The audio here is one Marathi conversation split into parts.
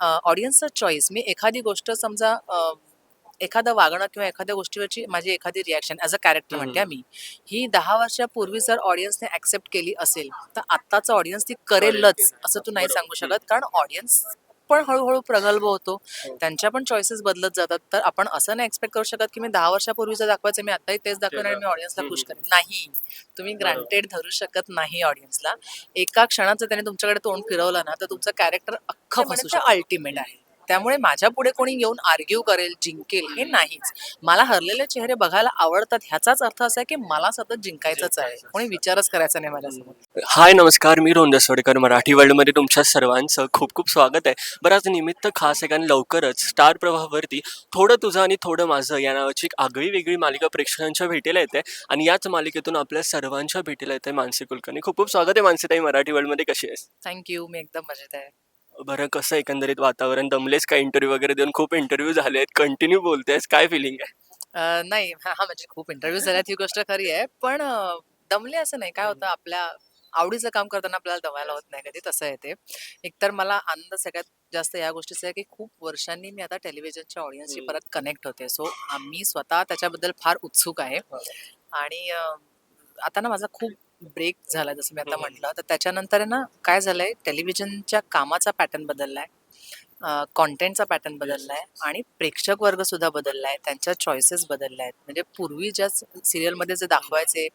ऑडियन्सचा चॉईस मी एखादी गोष्ट समजा एखादं वागणं किंवा एखाद्या गोष्टीवरची माझी एखादी रिॲक्शन ॲज अ कॅरेक्टर म्हणते मी. ही दहा वर्षापूर्वी जर ऑडियन्सने ऍक्सेप्ट केली असेल तर आत्ताचा ऑडियन्स ती करेलच असं तू नाही सांगू शकत. कारण ऑडियन्स पण हळूहळू प्रगल्भ होतो. त्यांच्या पण चॉईसेस बदलत जातात. तर आपण असं नाही एक्सपेक्ट करू शकत की मी दहा वर्षापूर्वीचं दाखवायचं मी आताही तेच दाखवेन आणि मी ऑडियन्सला खुश करेन. नाही. तुम्ही ग्रांटेड धरू शकत नाही ऑडियन्सला एका क्षणाचं त्याने तुमच्याकडे तोंड फिरवलं ना तर तुमचं कॅरेक्टर अख्खं अल्टिमेट आहे. त्यामुळे माझ्या पुढे कोणी येऊन आर्ग्यू करेल जिंकेल हे नाहीच. मला हरलेले चेहरे बघायला आवडतात ह्याचाच अर्थ असा आहे की मला सतत जिंकायचंच आहे. कोणी विचारच करायचा नाही माझ्यासमोर. हाय नमस्कार. मी रोहन दसवडेकर मराठी वर्ल्डमध्ये तुमच्या सर्वांचं खूप खूप स्वागत आहे. बरं आज निमित्त खास आहे कारण लवकरच स्टार प्रवाहावरती थोडं तुझं आणि थोडं माझं या नावाची एक आगळी वेगळी मालिका प्रेक्षकांच्या भेटीला येते आणि याच मालिकेतून आपल्या सर्वांच्या भेटीला येते मानसी कुलकर्णी. खूप खूप स्वागत आहे मानसीताई. मराठी वर्ल्डमध्ये कशी आहेस? थँक्यू मी एकदम मजेत आहे. बरं कसं एकंदरीत वातावरण? दमलेस का इंटरव्ह्यू वगैरे देऊन? खूप इंटरव्ह्यू झाले आहेत. कंटिन्यू बोलतेस. काय फिलिंग आहे? अ, नाही. हा हा, म्हणजे खूप इंटरव्ह्यू झाल्यात. ही गोष्ट खरी आहे. पण अ, दमले असं नाही. काय होतं? आपल्या आवडीचं काम करताना आपल्याला दमायला होत नाही कधी. तसं आहे ते. एकतर मला आनंद सगळ्यात जास्त या गोष्टीचा आहे की खूप वर्षांनी मी आता टेलिव्हिजनच्या ऑडियन्सशी हम्म. परत कनेक्ट होते. सो मी स्वतः त्याच्याबद्दल फार उत्सुक आहे. आणि अ, आता ना माझा खूप ब्रेक झाला जसं मी आता. म्हटलं. तर त्याच्यानंतर आहे ना काय झालंय टेलिव्हिजनच्या कामाचा पॅटर्न बदललाय कॉन्टेंटचा पॅटर्न बदललाय आणि प्रेक्षक वर्ग सुद्धा बदललाय त्यांच्या चॉईसेस बदलल्या आहेत म्हणजे पूर्वी ज्या सिरियलमध्ये जे दाखवायचे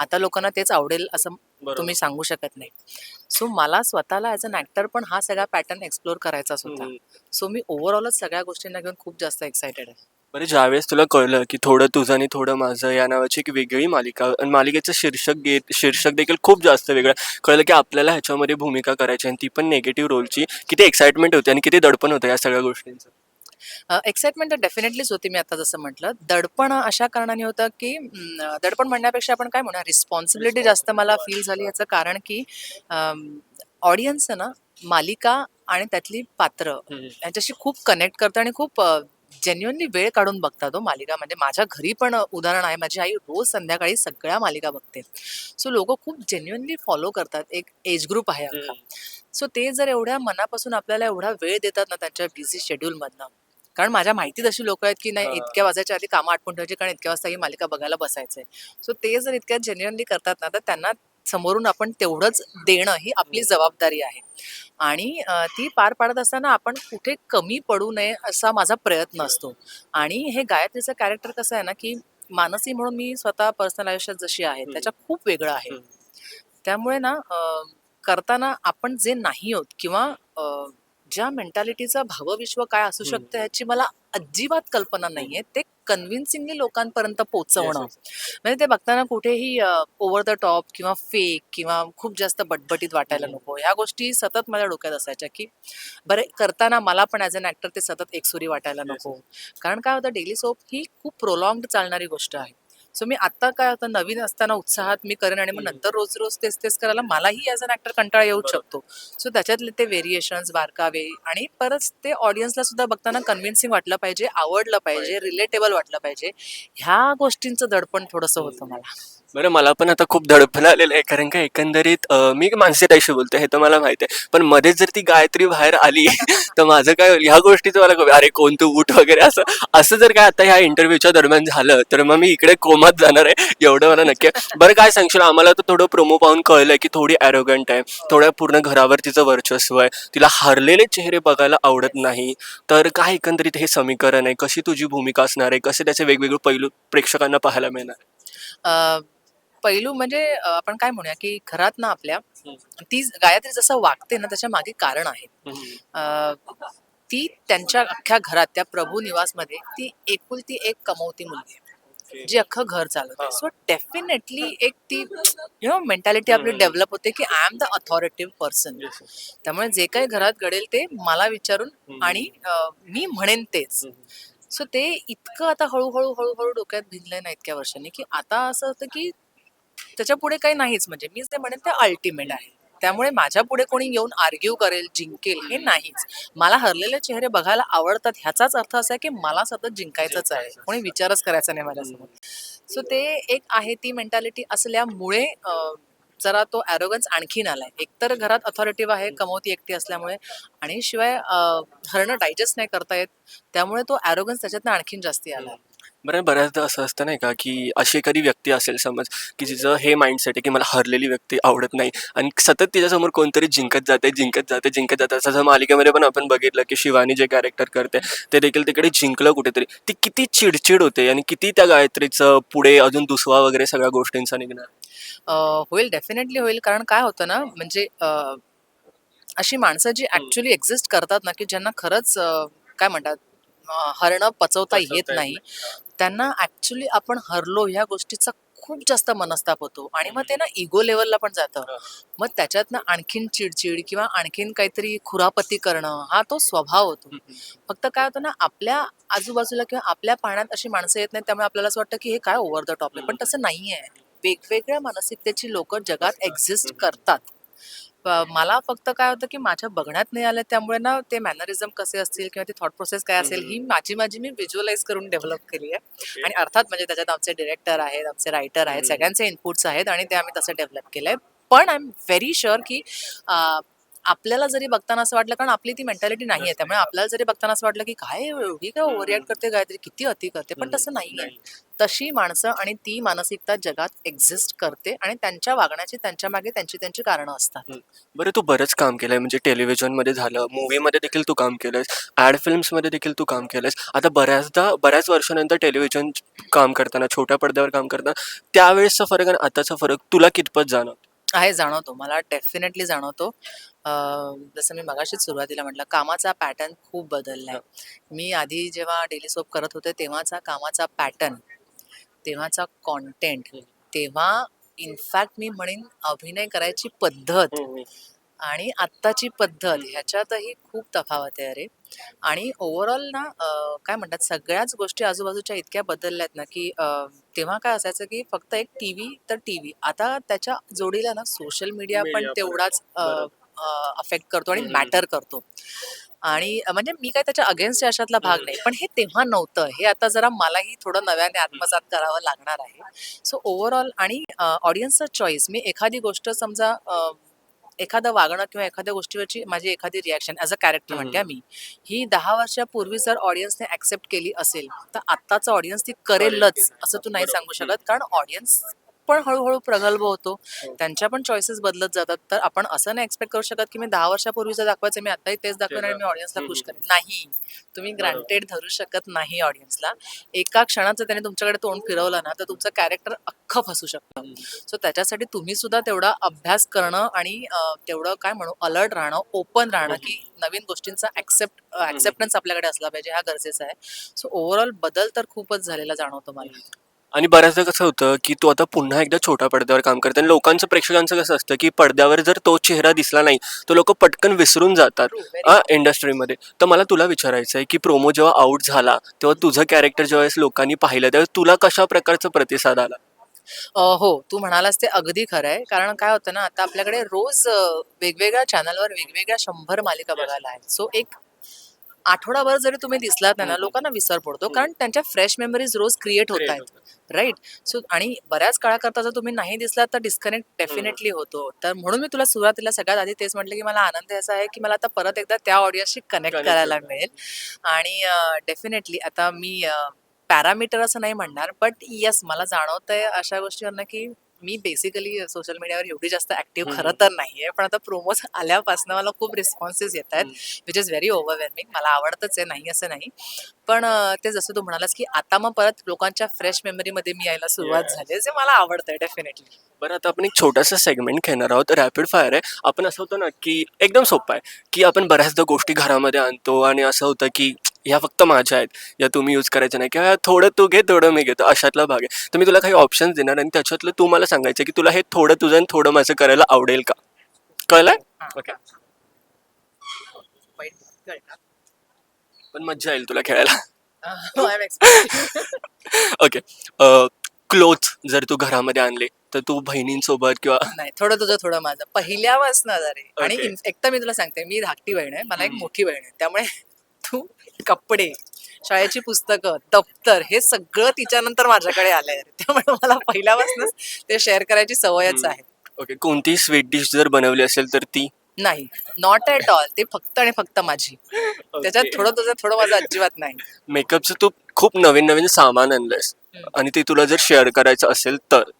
आता लोकांना तेच आवडेल असं तुम्ही सांगू शकत नाही. सो मला स्वतःला ॲज अन ॲक्टर पण हा सगळा पॅटर्न एक्सप्लोर करायचाच होता. सो मी ओव्हरऑलच सगळ्या गोष्टींना घेऊन खूप जास्त एक्सायटेड आहे. बरं ज्यावेळेस तुला कळलं की थोडं तुझं आणि थोडं माझं या नावाची एक वेगळी मालिका आणि मालिकेचं शीर्षक घेत शीर्षक देखील खूप जास्त वेगळं कळलं की आपल्याला ह्याच्यामध्ये भूमिका करायची आणि ती पण नेगेटिव्ह रोलची किती एक्साइटमेंट होते आणि किती दडपण होतं या सगळ्या गोष्टींचं. एक्साइटमेंट तर डेफिनेटलीच होती मी आता जसं म्हटलं. दडपण अशा कारणाने होतं की अं, दडपण म्हणण्यापेक्षा आपण काय म्हणूया रिस्पॉन्सिबिलिटी जास्त मला फील झाली याचं कारण की ऑडियन्स ना मालिका आणि त्यातली पात्र यांच्याशी खूप कनेक्ट करतं आणि खूप जेन्युअनली वेळ काढून बघतात तो मालिका. म्हणजे माझ्या घरी पण उदाहरण आहे. माझी आई रोज संध्याकाळी सगळ्या मालिका बघते. सो लोक खूप जेन्युअनली फॉलो करतात. एक एज ग्रुप आहे अख्खा सो ते जर एवढ्या मनापासून आपल्याला एवढा वेळ देतात ना त्यांच्या बिझी शेड्यूलमधनं कारण माझ्या माहितीत अशी लोक आहेत की नाही हा. इतक्या वाजायच्या आधी कामं आटपून ठेवायची कारण इतक्या वाजता ही मालिका बघायला बसायचंय. सो ते जर इतक्या जेन्युअनली करतात ना तर त्यांना समोरून आपण तेवढंच देणं ही आपली जबाबदारी आहे. आणि ती पार पाडत असताना आपण कुठे कमी पडू नये असा माझा प्रयत्न असतो. आणि हे गायत्रीचं कॅरेक्टर कसं आहे ना की मानसी म्हणून मी स्वतः पर्सनल आयुष्यात जशी आहे. त्याच्या खूप वेगळं आहे. त्यामुळे ना करताना आपण जे नाही होत किंवा ज्या मेंटॅलिटीचं भावविश्व काय असू. शकतं ह्याची मला अजिबात कल्पना नाहीये. ते कन्व्हिन्सिंगली लोकांपर्यंत yes. म्हणजे ते बघताना कुठेही ओव्हर द टॉप किंवा फेक किंवा खूप जास्त बटबटीत वाटायला हम्म. नको. ह्या गोष्टी सतत माझ्या डोक्यात असायच्या की बरं करताना मला पण ॲज अन ऍक्टर ते सतत एकसुरी वाटायला नको. कारण काय होतं डेली सोप ही खूप प्रोलॉंग चालणारी गोष्ट आहे. सो मी आता काय होतं नवीन असताना उत्साहात मी करेन आणि मग. नंतर रोज रोज तेच तेच करायला मलाही ॲज अन ऍक्टर कंटाळा येऊ. शकतो. सो त्याच्यातले ते व्हेरिएशन्स बारकावे आणि परत ते ऑडियन्सला सुद्धा बघताना कन्व्हिन्सिंग वाटलं पाहिजे आवडलं पाहिजे रिलेटेबल वाटलं पाहिजे. ह्या गोष्टींचं दडपण थोडंसं होतं मला. बरं मला पण आता खूप दडपण आलेलं आहे कारण का एकंदरीत अं, मी मानसीताईशी बोलतोय हे तर मला माहिती आहे. पण मध्येच जर ती गायत्री बाहेर आली तर माझं काय होईल? ह्या गोष्टीचं मला अरे कोण तू उठ वगैरे? असं असं जर काय आता ह्या इंटरव्ह्यूच्या दरम्यान झालं तर मग मी इकडे कोमात जाणार आहे एवढं मला नक्की आहे. बरं काय सांगशील? आम्हाला तर थोडं प्रोमो पाहून कळलंय की थोडी ॲरोगंट आहे थोड्या पूर्ण घरावर तिचं वर्चस्व आहे तिला हरलेले चेहरे बघायला आवडत नाही. तर काय एकंदरीत हे समीकरण आहे? कशी तुझी भूमिका असणार आहे? कसे त्याचे वेगवेगळे पैलू प्रेक्षकांना पाहायला मिळणार पैलू म्हणजे आपण काय म्हणूया की घरात ना आपल्या. ती गायत्री जसं वागते ना त्याच्यामागे कारण आहे. ती त्यांच्या अख्ख्या घरात त्या प्रभू निवासमध्ये ती एकुलती एक कमवती मुलगी आहे. जी अख्खं घर चालवते. सो डेफिनेटली एक ती यु नो मेंटॅलिटी आपली. डेव्हलप होते की I am the authoritative person त्यामुळे जे काही घरात घडेल ते मला विचारून. आणि मी म्हणेन तेच. सो ते इतकं आता हळूहळू हळूहळू डोक्यात भिनलंय ना इतक्या वर्षांनी की आता असं होतं की त्याच्या पुढे काही नाहीच. म्हणजे मी जे म्हणेन ते अल्टिमेट आहे. त्यामुळे माझ्या पुढे कोणी येऊन आर्ग्यू करेल जिंकेल हे नाहीच. मला हरलेले चेहरे बघायला आवडतात ह्याचाच अर्थ असा आहे की मला सतत जिंकायचंच आहे. कोणी विचारच करायचा नाही माझ्यासमोर. सो ते एक आहे ती मेंटॅलिटी असल्यामुळे जरा तो ॲरोगन्स आणखीन आलाय. एकतर घरात अथॉरिटिव्ह आहे कमवती एकटी असल्यामुळे आणि शिवाय हरणं डायजेस्ट नाही करता येत. त्यामुळे तो ॲरोगन्स त्याच्यातनं आणखीन जास्ती आलाय. बरं बऱ्याचदा असं असतं नाही का की अशी एखादी व्यक्ती असेल समज की जिचं हे माइंडसेट आहे की मला हरलेली व्यक्ती आवडत नाही आणि सतत तिच्यासमोर कोणतरी जिंकत जाते जिंकत जाते जिंकत जाते. असं मालिकेमध्ये पण आपण बघितलं की शिवानी जे कॅरेक्टर करते ते देखील तिकडे जिंकलं कुठेतरी. ती किती चिडचिड होते आणि किती त्या गायत्रीचं पुढे अजून दुसवा वगैरे सगळ्या गोष्टींचा निघणार. होईल डेफिनेटली होईल. कारण काय होतं ना म्हणजे अशी माणसं जी ऍक्च्युली एक्झिस्ट करतात ना की ज्यांना खरंच काय म्हणतात हरणं पचवता येत नाही. त्यांना ऍक्च्युली आपण हरलो ह्या गोष्टीचा खूप जास्त मनस्ताप होतो. आणि मग ते ना इगो लेवलला पण जातं. मग त्याच्यातनं आणखीन चिडचिड किंवा आणखीन काहीतरी खुरापती करणं हा तो स्वभाव होतो. फक्त काय होतं ना आपल्या आजूबाजूला किंवा आपल्या पाहण्यात अशी माणसं येत नाहीत त्यामुळे आपल्याला असं वाटतं की हे काय ओव्हर द टॉप आहे. पण तसं नाहीये. वेगवेगळ्या मानसिकतेची लोक जगात एक्झिस्ट करतात. मला फक्त काय होतं की माझ्या बघण्यात नाही आलं त्यामुळे ना ते मॅनरिझम कसे असतील किंवा ती थॉट प्रोसेस काय असेल ही माझी माझी मी व्हिज्युअलाइज करून डेव्हलप केली आहे. आणि अर्थात म्हणजे त्याच्यात आमचे डिरेक्टर आहेत आमचे रायटर आहेत. सगळ्यांचे इनपुट्स आहेत आणि ते आम्ही तसं डेव्हलप केलंय. पण आय एम व्हेरी शुअर की आपल्याला जरी बघताना असं वाटलं कारण आपली ती मेंटॅलिटी नाही आहे त्यामुळे आपल्याला जरी बघताना असं वाटलं की काय एवढी काय ओव्हर रिॲक्ट करते गायत्री? किती अति करते? पण तसं नाही. आहे तशी माणसं आणि ती मानसिकता जगात एक्झिस्ट करते आणि त्यांच्या वागण्याची त्यांच्या मागे त्यांची त्यांची कारणं असतात. बरं तू बरंच काम केलंय. म्हणजे टेलिव्हिजनमध्ये झालं मूवीमध्ये देखील तू काम केलंयस ॲड फिल्म्समध्ये देखील तू काम केलंयस. आता बऱ्याचदा बऱ्याच वर्षानंतर टेलिव्हिजन काम करताना छोट्या पडद्यावर काम करताना त्यावेळेसचा फरक आणि आताचा फरक तुला कितपत जाणवतो? आहे जाणवतो मला डेफिनेटली जाणवतो. जसं मी मगाशीच सुरुवातीला म्हटलं कामाचा पॅटर्न खूप बदललाय. मी आधी जेव्हा डेली सोप करत होते तेव्हाचा कामाचा पॅटर्न तेव्हाचा कॉन्टेंट तेव्हा इनफॅक्ट मी म्हणेन अभिनय करायची पद्धत. आणि आत्ताची पद्धत ह्याच्यातही खूप तफावत आहे अरे आणि ओव्हरऑल ना काय म्हणतात सगळ्याच गोष्टी आजूबाजूच्या इतक्या बदलल्यात ना की तेव्हा काय असायचं की फक्त एक टीव्ही तर टीव्ही. आता त्याच्या जोडीला ना सोशल मीडिया पण. तेवढाच. अफेक्ट करतो आणि. मॅटर करतो. आणि म्हणजे मी काय त्याच्या अगेन्स्ट अशातला भाग नाही. पण हे तेव्हा नव्हतं. हे आता जरा मलाही थोडं नव्याने आत्मसात करावं लागणार आहे. सो ओव्हरऑल आणि ऑडियन्सचा चॉईस मी एखादी गोष्ट समजा एखादं वागणं किंवा एखाद्या गोष्टीवरची माझी एखादी रिॲक्शन ॲज अ कॅरेक्टर म्हणते मी ही दहा वर्षापूर्वी जर ऑडियन्सने ऍक्सेप्ट केली असेल तर आत्ताचा ऑडियन्स ती करेलच असं तू नाही. सांगू शकत. कारण ऑडियन्स पण हळूहळू प्रगल्भ होतो. त्यांच्या पण चॉईसेस बदलत जातात. तर आपण असं नाही एक्सपेक्ट करू शकत की मी दहा वर्षापूर्वीचं दाखवायचं मी आताही तेच दाखवेन आणि मी ऑडियन्सला खुश करेन. नाही. तुम्ही ग्रांटेड धरू शकत नाही ऑडियन्सला एका क्षणाचं त्याने तुमच्याकडे तोंड फिरवलं ना तर तुमचं कॅरेक्टर अख्खं फसू शकतं. सो त्याच्यासाठी तुम्ही सुद्धा तेवढा अभ्यास करणं आणि तेवढं काय म्हणू अलर्ट राहणं ओपन राहणं. की नवीन गोष्टींचा ऍक्सेप्ट ऍक्सेप्टन्स आपल्याकडे असला पाहिजे. हा गरजेचा आहे. सो ओव्हरऑल बदल तर खूपच झालेला जाणवतो मला. आणि बऱ्याचदा कसं होतं की तू आता पुन्हा एकदा छोट्या पडद्यावर काम करते आणि लोकांचं प्रेक्षकांचं कसं असतं की पडद्यावर जर तो चेहरा दिसला नाही तर लोक पटकन विसरून जातात इंडस्ट्रीमध्ये तर मला तुला विचारायचं आहे की प्रोमो जेव्हा आउट झाला तेव्हा तुझं कॅरेक्टर ज्यावेळेस लोकांनी पाहिलं त्यावेळेस तुला कशा प्रकारचा प्रतिसाद आला? अ, हो तू म्हणालास ते अगदी खरं आहे. कारण काय होतं ना आता आपल्याकडे रोज अ, वेगवेगळ्या चॅनलवर वेगवेगळ्या शंभर मालिका बघायला आहेत. सो एक आठवडाभर जरी तुम्ही दिसलात नाही ना. लोकांना विसर पडतो. कारण त्यांच्या फ्रेश मेमरीज रोज क्रिएट होत आहेत. राईट? सो आणि बऱ्याच काळाकरता जर तुम्ही नाही दिसलात तर डिस्कनेक्ट डेफिनेटली होतो. तर म्हणून मी तुला सुरुवातीला सगळ्यात आधी तेच म्हटलं की मला आनंद याचा आहे की मला आता परत एकदा त्या ऑडियन्सशी कनेक्ट करायला. मिळेल. आणि डेफिनेटली आता मी पॅरामीटर असं नाही म्हणणार बट येस मला जाणवतंय अशा गोष्टीवरनं की मी बेसिकली सोशल मीडियावर एवढी जास्त ऍक्टिव्ह. खरं तर नाहीये पण आता प्रोमोज आल्यापासून मला खूप रिस्पॉन्सेस येत आहेत विच इज व्हेरी ओव्हरवेल्मिंग मला आवडतच आहे नाही असं नाही. पण ते जसं तू म्हणालास की आता मग परत लोकांच्या फ्रेश मेमरीमध्ये मी यायला सुरुवात. झाली जे मला आवडतंय डेफिनेटली बरं आता आपण एक छोटासा सेगमेंट घेणार आहोत. रॅपिड फायर आहे. आपण असं होतं ना की एकदम सोपं आहे की आपण बऱ्याचदा गोष्टी घरामध्ये आणतो आणि असं होतं की ह्या फक्त माझ्या आहेत. या तुम्ही यूज करायच्या नाही. किंवा थोडं तू घे थोडं मी घेतो. अशातला भाग आहे. तर मी तुला काही ऑप्शन्स देणार आणि त्याच्यातलं तू मला सांगायचं की तुला हे थोडं तुझं आणि थोडं माझं करायला आवडेल का? कळलंय? ओके पण मज्जा येईल तुला खेळायला. ओके क्लोथ जर तू घरामध्ये आणले तर तू बहिणींसोबत किंवा नाही थोडं तुझं थोडं माझं. पहिल्यापासून आणि Okay. इन- एक तर मी तुला सांगते मी धाकटी बहीण आहे. मला एक. मोठी बहीण आहे. त्यामुळे कपडे शाळेची पुस्तकं दप्तर हे सगळं तिच्यानंतर माझ्याकडे आलंय. त्यामुळे मला पहिल्यापासूनच ते शेअर करायची सवयच. आहे. ओके कोणती स्वीट डिश जर बनवली असेल तर ती? नाही. नॉट ॲट ऑल ते फक्त आणि फक्त माझी. त्याच्यात थोडं तुझं थोडं माझं अजिबात नाही. मेकअपचं तू खूप नवीन नवीन सामान आणलंयस. आणि ते तुला जर शेअर करायचं असेल तर?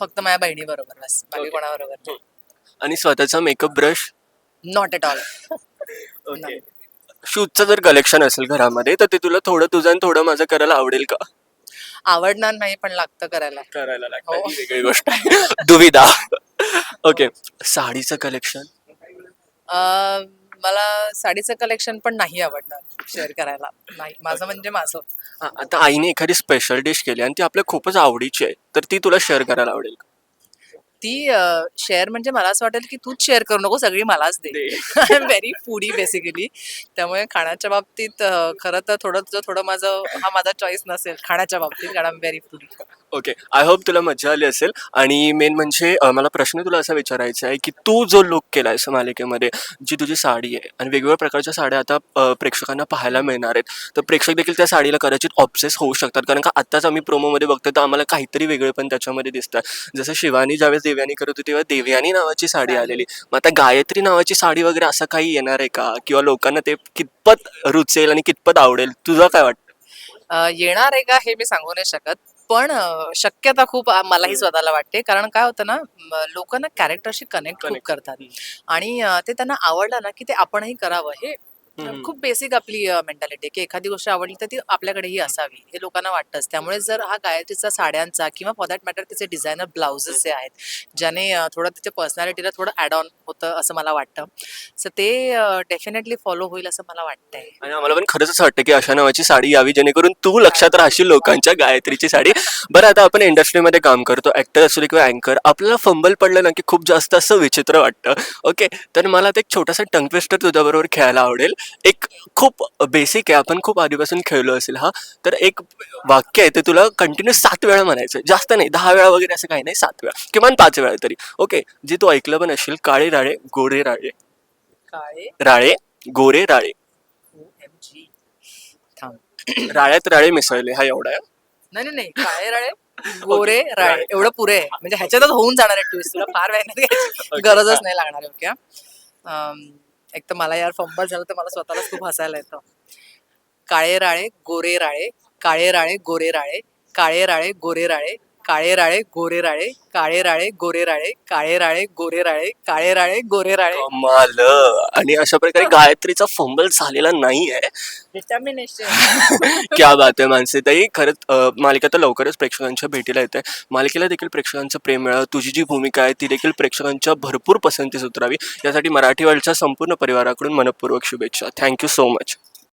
फक्त माझ्या बहिणी बरोबर बस. बाकी. कोणाबरोबर आणि स्वतःचा makeup brush not at all okay शूजचं जर कलेक्शन असेल घरामध्ये तर ते तुला थोडं तुझं आणि थोडं माझं करायला आवडेल का? आवडणार नाही पण लागतं करायला. करायला हो. लागतं. ही. वेगळी गोष्ट आहे. दुविधा. ओके साडीचं कलेक्शन अं, मला साडीचं कलेक्शन पण नाही आवडणार शेअर करायला. नाही माझं म्हणजे माझं. आता आईने एखादी स्पेशल डिश केली आणि ती आपल्या खूपच आवडीची आहे तर ती तुला शेअर करायला आवडेल का? ती शेअर म्हणजे मला असं वाटेल की तूच शेअर करू नको सगळी मलाच दे. I am very foodie basically त्यामुळे खाण्याच्या बाबतीत खरं तर थोडं तुझं थोडं माझं हा माझा चॉईस नसेल खाण्याच्या बाबतीत कारण I am very foodie okay I hope तुला मजा आली असेल. आणि मेन म्हणजे अं, मला प्रश्न तुला असा विचारायचा आहे की तू जो लुक केलायस मालिकेमध्ये जी तुझी साडी आहे आणि वेगवेगळ्या प्रकारच्या साड्या आता अं, प्रेक्षकांना पाहायला मिळणार आहेत तर प्रेक्षक देखील त्या साडीला कदाचित ऑब्सेस होऊ शकतात. कारण का आत्ताच आम्ही प्रोमोमध्ये बघतो तर आम्हाला काहीतरी वेगळे पण त्याच्यामध्ये दिसतात जसं शिवानी ज्यावेळेस देवयानी करत होती तेव्हा देवयानी नावाची साडी आलेली. मग आता गायत्री नावाची साडी वगैरे असं काही येणार आहे का? किंवा लोकांना ते कितपत रुचेल आणि कितपत आवडेल? तुझं काय वाटतं? अ, येणार आहे का हे मी सांगू नाही शकत. पण शक्यता खूप मलाही स्वतःला वाटते. कारण काय होतं ना लोक ना कॅरेक्टरशी कनेक्ट खूप. करतात. आणि ते त्यांना आवडलं ना की ते आपणही करावं. हे हम्म. खूप बेसिक आपली मेंटॅलिटी की एखादी गोष्ट आवडली तर ती आपल्याकडेही असावी हे लोकांना वाटतंच. त्यामुळे जर हा गायत्रीचा साड्यांचा किंवा फॉर दॅट मॅटर तिचे डिझायनर ब्लाउजेस जे आहेत ज्याने अ, थोडं तिच्या पर्सनॅलिटीला थोडं ॲड ऑन होतं असं मला वाटतं. सो ते डेफिनेटली फॉलो होईल असं मला वाटतंय. आणि आम्हाला पण खरंच असं वाटतं की अशा नावाची साडी यावी जेणेकरून तू लक्षात राहशील लोकांच्या गायत्रीची साडी. बरं आता आपण इंडस्ट्रीमध्ये काम करतो ऍक्टर असू दे किंवा अँकर आपल्याला फंबल पडलं ना की खूप जास्त असं विचित्र वाटतं. ओके तर मला आता एक छोटासा टंग ट्विस्टर तुझ्याबरोबर खेळायला आवडेल. एक खूप बेसिक आहे. आपण खूप आधीपासून खेळलो असेल हा. तर एक वाक्य आहे ते तुला कंटिन्यू सात वेळा म्हणायचं जास्त नाही दहा वेळा वगैरे असं काही नाही सात वेळा. किमान पाच वेळा तरी. ओके जे तू ऐकलं पण असेल काळे राळे गोरे राळे. काळे? राळे गोरे राळे. राळ्यात राळे मिसळले हा एवढा आहे? नाही नाही, काळे राळे गोरे राळे. एवढं पुरे म्हणजे ह्याच्यातच होऊन जाणार आहे ट्विस्ट तुला फार Okay. गरजच नाही लागणार ओके? एक तर मला यार फंबल झालं तर मला स्वतःलाच खूप हसायला येतं. काळे राळे गोरे राळे काळे राळे गोरे राळे काळे राळे गोरे राळे काळे राळे गोरे राळे काळे राळे गोरे राळे काळे राळे गोरे राळे काळे राळे गोरे राळे. कमाल. आणि अशा प्रकारे गायत्रीचा फंबल झालेला नाहीये. डिटर्मिनेशन क्या बात आहे मानसी ताई. खरंच अं, मालिका तर लवकरच प्रेक्षकांच्या भेटीला येते. मालिकेला देखील प्रेक्षकांचं प्रेम मिळावं तुझी जी भूमिका आहे ती देखील प्रेक्षकांच्या भरपूर पसंतीस उतरावी. यासाठी मराठी वर्ल्डच्या संपूर्ण परिवाराकडून मनपूर्वक शुभेच्छा. Thank you so much